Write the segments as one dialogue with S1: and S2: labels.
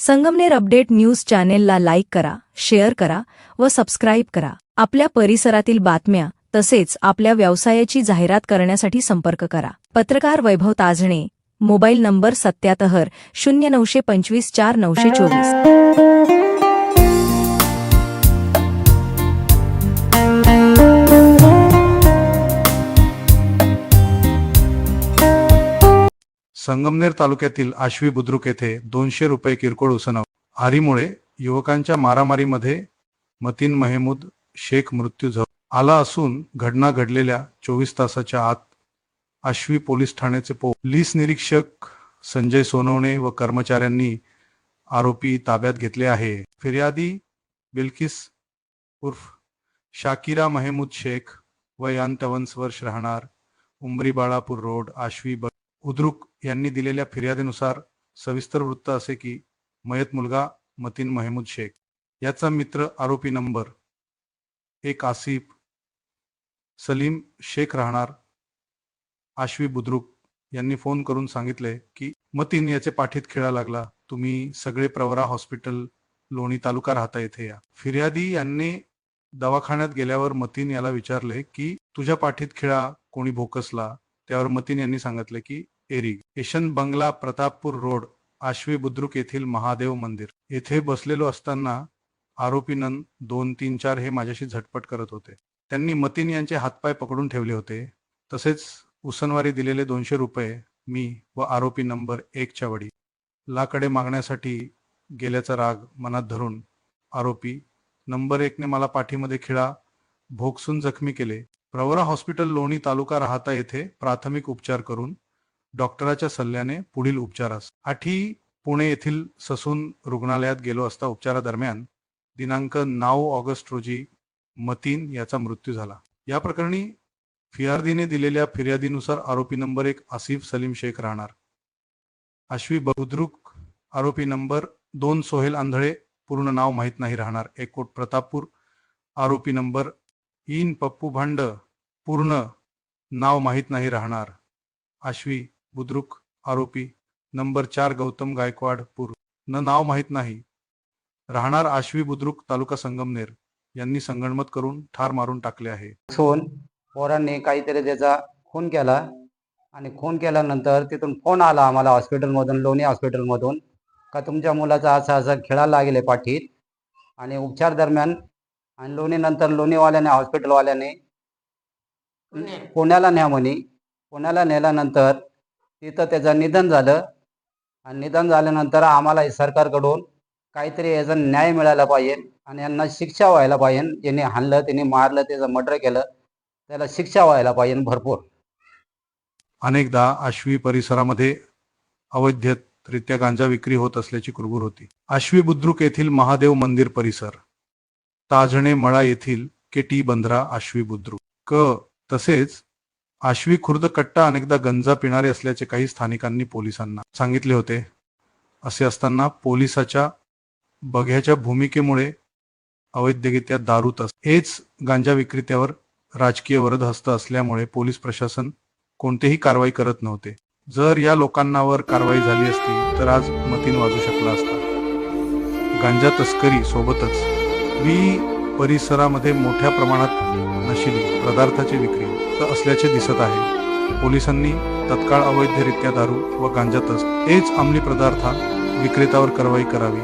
S1: Sangamner update news चॅनेलला like करा share करा व सबस्क्राईब करा. आपल्या परिसरातील बातम्या तसेच आपल्या व्यवसायाची जाहिरात करण्यासाठी संपर्क करा. पत्रकार वैभव ताजणे मोबाईल नंबर सत्याहत्तर शून्य नऊशे पंचवीस चार नऊशे चोवीस.
S2: संगमनेर तालुक्यातील आश्वी बुद्रुक येथे दोनशे रुपये किरकोळ उसनव आरीमुळे युवकांच्या मारामारीमध्ये मतीन महमूद शेख मृत्यू झ आला असून घटना घडलेल्या चोवीस तासाच्या आत आश्वी पोलीस ठाण्याचे पोलीस निरीक्षक संजय सोनवणे व कर्मचाऱ्यांनी आरोपी ताब्यात घेतले आहे. फिर्यादी बिल्किस उर्फ शाकिरा महमूद शेख व यांतवंस वर्ष राहणार उमरी बाळापूर रोड आश्वी ब उद्रुक यांनी दिलेल्या फिर्यादीनुसार सविस्तर वृत्त असे की मयत मुलगा मतीन महमूद शेख. याचा मित्र आरोपी नंबर एक आसिफ सलीम शेख राहणार आश्वी बुद्रुक यांनी फोन करून सांगितले की मतीन याचे पाठीत खेळा लागला. तुम्ही सगळे प्रवरा हॉस्पिटल लोणी तालुका राहता येथे या. फिर्यादी यांनी दवाखान्यात गेल्यावर मतीन याला विचारले की तुझ्या पाठीत खिळा कोणी भोकसला? त्यावर मतीन यांनी सांगितले की एरी यशन बंगला प्रतापपूर रोड आश्वी बुद्रुक येथील महादेव मंदिर. येथे बसलेलो असताना आरोपी नंद दोन तीन चार हे माझ्याशी झटपट करत होते. त्यांनी मतीन यांचे हातपाय पकडून ठेवले होते. तसेच उसनवारी दिलेले दोनशे रुपये मी व आरोपी नंबर एकच्या वडी. लाकडे मागण्यासाठी गेल्याचा राग मनात धरून आरोपी नंबर एकने मला पाठीमध्ये खिळा भोगसून जखमी केले. प्रवरा हॉस्पिटल लोणी तालुका राहता येथे प्राथमिक उपचार करून डॉक्टराच्या सल्ल्याने पुढील उपचारास. आठी पुणे येथील ससून रुग्णालयात गेलो असता उपचारादरम्यान दिनांक नऊ ऑगस्ट रोजी मतीन याचा मृत्यू झाला. या प्रकरणी फियार्दीने दिलेल्या फिर्यादीनुसार आरोपी नंबर एक आसिफ सलीम शेख राहणार. आश्वी बुद्रुक आरोपी नंबर दोन सोहेल आंधळे पूर्ण नाव माहीत नाही राहणार. एकोट प्रतापपूर आरोपी नंबर इन पप्पू भांड पूर्ण नाव माहीत नाही राहणार. आश्वी बुद्रुक आरोपी नंबर चार गौतम गायकवाड पूर. न नाव माहीत नाही. राहणार आश्वी बुद्रुक तालुका संगमनेर. यांनी संगणमत करून ठार मारून टाकले आहे.
S3: असून पोरांनी काहीतरी त्याचा खून केला आणि खून केल्यानंतर तिथून फोन आला आम्हाला हॉस्पिटलमधून लोणी हॉस्पिटलमधून का तुमच्या मुलाचा असा असा खेळा लागेल पाठीत आणि उपचार दरम्यान आणि लोणी नंतर लोणीवाल्याने हॉस्पिटलवाल्याने पुण्याला न्या म्हणे. पुण्याला नेल्यानंतर तिथं त्याचं निधन झालं. आणि निधन झाल्यानंतर आम्हाला हे सरकारकडून काहीतरी याचा न्याय मिळायला पाहिजे आणि यांना शिक्षा व्हायला पाहिजे. ज्यांनी हाणलं त्यांनी मारलं त्याचं मर्डर केलं त्याला शिक्षा व्हायला पाहिजे भरपूर.
S2: अनेकदा आश्वी परिसरामध्ये अवैधरित्या गांजा विक्री होत असल्याची कुरबूर होती. आश्वी बुद्रुक येथील महादेव मंदिर परिसर ताजणे मळा येथील के टी बंद्रा आश्वी बुद्रुक. क तसेच आश्वी खुर्द कट्टा अनेकदा गंजा पिणारे असल्याचे काही स्थानिकांनी पोलिसांना सांगितले होते. असे असताना पोलिसाच्या बघ्याच्या भूमिकेमुळे अवैधरित्या दारूत अस हेच गांजा विक्रेत्यावर राजकीय वरद हस्त असल्यामुळे पोलीस प्रशासन कोणतेही कारवाई करत नव्हते. जर या लोकांनावर कारवाई झाली असती तर आज मतीन वाजू शकला असता. गांजा तस्करी सोबतच वी परिसरामध्ये मोठ्या प्रमाणात नशिली पदार्थाची विक्री तर असल्याचे दिसत आहे. पोलिसांनी तत्काळ अवैधरित्या दारू व गांजातच तेच हेच अंमली पदार्थ विक्रेत्यावर कारवाई करावी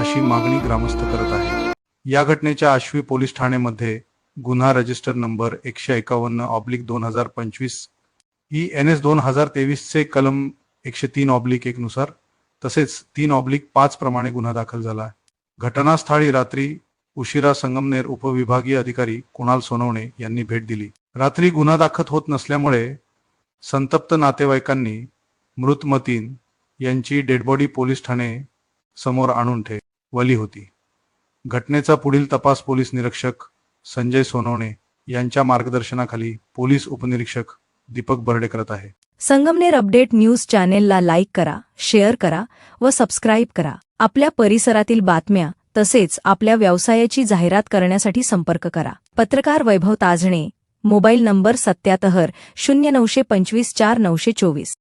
S2: अशी मागणी ग्रामस्थ करत आहे या घटनेच्या आश्वी पोलीस ठाण्यामध्ये गुन्हा रजिस्टर नंबर एकशे एकावन्न ऑब्लिक दोन हजार पंचवीस ही एन एस दोन हजार तेवीसचे कलम एकशे तीन ऑब्लिक एक नुसार तसेच तीन ऑब्लिक पाच प्रमाणे गुन्हा दाखल झाला. आहे घटनास्थळी रात्री उशिरा संगमनेर उपविभागीय अधिकारी कुणाल सोनवणे यांनी भेट दिली. रात्री गुन्हा दाखल होत नसल्यामुळे संतप्त नातेवाईकांनी मृत मतीन यांची डेडबॉडी पोलीस ठाणे समोर आणून ठेवली होती. घटनेचा पुढील तपास पोलीस निरीक्षक संजय सोनवणे यांच्या मार्गदर्शनाखाली पोलीस उपनिरीक्षक दीपक बर्डे करत आहे.
S1: संगमनेर अपडेट न्यूज चॅनेलला लाईक करा शेअर करा व सबस्क्राईब करा. आपल्या परिसरातील बातम्या तसेच आपल्या व्यवसायाची जाहिरात करण्यासाठी संपर्क करा. पत्रकार वैभव ताजणे मोबाईल नंबर सत्याहत्तर शून्य नऊशे पंचवीस चार नऊशे चोवीस.